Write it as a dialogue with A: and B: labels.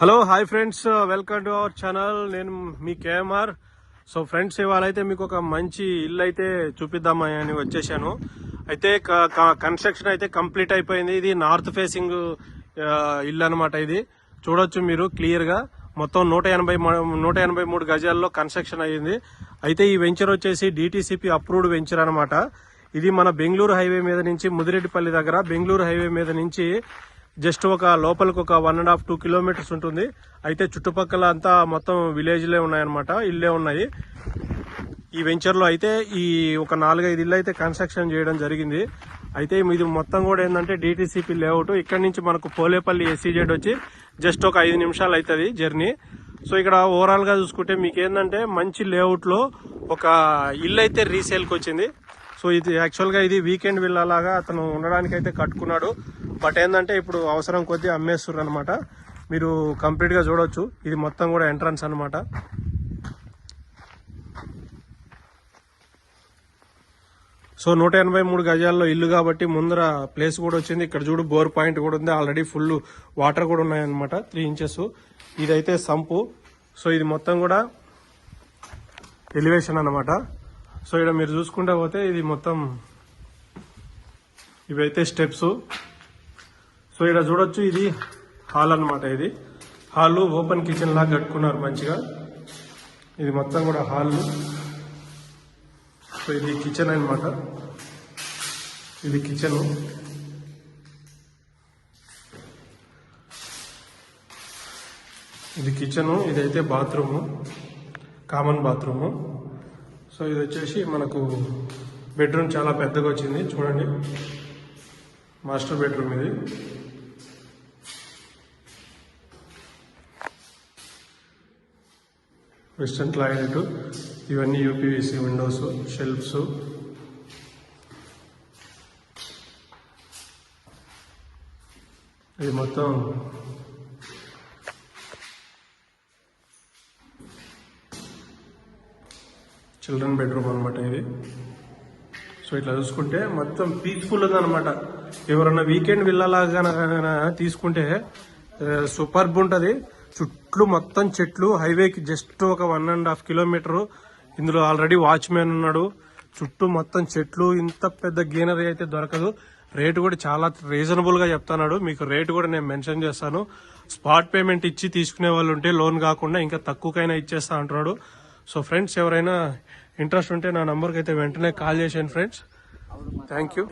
A: Hello hi friends welcome to our channel నేను మీ KMR. So friends ఇవాళ అయితే మీకు ఒక మంచి ఇల్లు అయితే చూపిద్దామని వచ్చేసాను. అయితే కన్స్ట్రక్షన్ అయితే కంప్లీట్ అయిపోయింది. ఇది నార్త్ ఫేసింగ్ ఇల్లు అనమాట ఇది. చూడొచ్చు మీరు క్లియర్గా మొత్తం నూట ఎనభై నూట ఎనభై మూడు గజాల్లో కన్స్ట్రక్షన్ అయ్యింది. అయితే ఈ వెంచర్ వచ్చేసి డిటీసీపీ అప్రూవ్డ్ వెంచర్ అనమాట ఇది మన బెంగళూరు హైవే మీద నుంచి ముదిరెడ్డిపల్లి దగ్గర బెంగళూరు హైవే మీద నుంచి జస్ట్ ఒక లోపలికి ఒక one and half two kilometres ఉంటుంది. అయితే చుట్టుపక్కల అంతా మొత్తం విలేజ్లే ఉన్నాయన్నమాట. ఇల్లే ఉన్నాయి. ఈ వెంచర్లో అయితే ఈ ఒక నాలుగైదు ఇల్లు అయితే కన్స్ట్రక్షన్ చేయడం జరిగింది. అయితే ఇది మొత్తం కూడా ఏంటంటే డిటిసిపి లేఅవుట్. ఇక్కడ నుంచి మనకు పోలేపల్లి ఎస్సీజెడ్ వచ్చి జస్ట్ ఒక ఐదు నిమిషాలు అవుతుంది జర్నీ. సో ఇక్కడ ఓవరాల్గా చూసుకుంటే మీకు ఏంటంటే మంచి లేఅవుట్లో ఒక ఇల్లు అయితే రీసేల్కి వచ్చింది. సో ఇది యాక్చువల్గా ఇది వీకెండ్ విల్లాలాగా అతను ఉండడానికి అయితే కట్టుకున్నాడు. బట్ ఏంటంటే ఇప్పుడు అవసరం కొద్దీ అమ్మేస్తున్నారు అనమాట మీరు కంప్లీట్గా చూడవచ్చు ఇది మొత్తం కూడా ఎంట్రన్స్ అనమాట సో నూట ఎనభై మూడు గజాల్లో ఇల్లు కాబట్టి ముందర ప్లేస్ కూడా వచ్చింది. ఇక్కడ చూడు బోర్ పాయింట్ కూడా ఉంది. ఆల్రెడీ ఫుల్ వాటర్ కూడా ఉన్నాయన్నమాట. త్రీ ఇంచెస్ ఇదైతే సంపు. సో ఇది మొత్తం కూడా ఎలివేషన్ అనమాట సో ఇక్కడ మీరు చూసుకుంటా పోతే ఇది మొత్తం ఇవైతే స్టెప్స్ సో ఇక్కడ చూడొచ్చు ఇది హాల్ అన్నమాట ఇది. హాల్ ఓపెన్ కిచెన్ లాగా కట్టుకున్నారు మంచిగా. ఇది మొత్తం కూడా హాల్ సో ఇది కిచెన్ అన్నమాట. ఇది కిచెన్. ఇది కిచెన్ ఇదైతే బాత్రూమ్ కామన్ బాత్రూమ్. సో ఇది వచ్చేసి మనకు బెడ్రూమ్ చాలా పెద్దగా వచ్చింది చూడండి. మాస్టర్ బెడ్రూమ్ ఇది. వెస్టర్న్ క్లాయిలెట్ ఇవన్నీ యూపీవీసీ విండోస్ షెల్ఫ్స్ ఇది మొత్తం చిల్డ్రన్ బెడ్రూమ్ అనమాట ఇది. సో ఇట్లా చూసుకుంటే మొత్తం పీస్ఫుల్ ఉందన్నమాట ఎవరన్నా వీకెండ్ వెళ్ళలాగా తీసుకుంటే సూపర్బ్ ఉంటుంది. చుట్లు మొత్తం చెట్లు హైవేకి జస్ట్ ఒక వన్ అండ్ హాఫ్ కిలోమీటర్. ఇందులో ఆల్రెడీ వాచ్మెన్ ఉన్నాడు. చుట్టూ మొత్తం చెట్లు ఇంత పెద్ద గ్రీనరీ అయితే దొరకదు. రేటు కూడా చాలా రీజనబుల్గా చెప్తున్నాడు. మీకు రేటు కూడా నేను మెన్షన్ చేస్తాను. స్పాట్ పేమెంట్ ఇచ్చి తీసుకునే వాళ్ళు ఉంటే లోన్ కాకుండా ఇంకా తక్కువకైనా ఇచ్చేస్తా అంటున్నాడు. సో ఫ్రెండ్స్ ఎవరైనా ఇంట్రెస్ట్ ఉంటే నా నంబర్కి అయితే వెంటనే కాల్ చేసాను ఫ్రెండ్స్. Thank you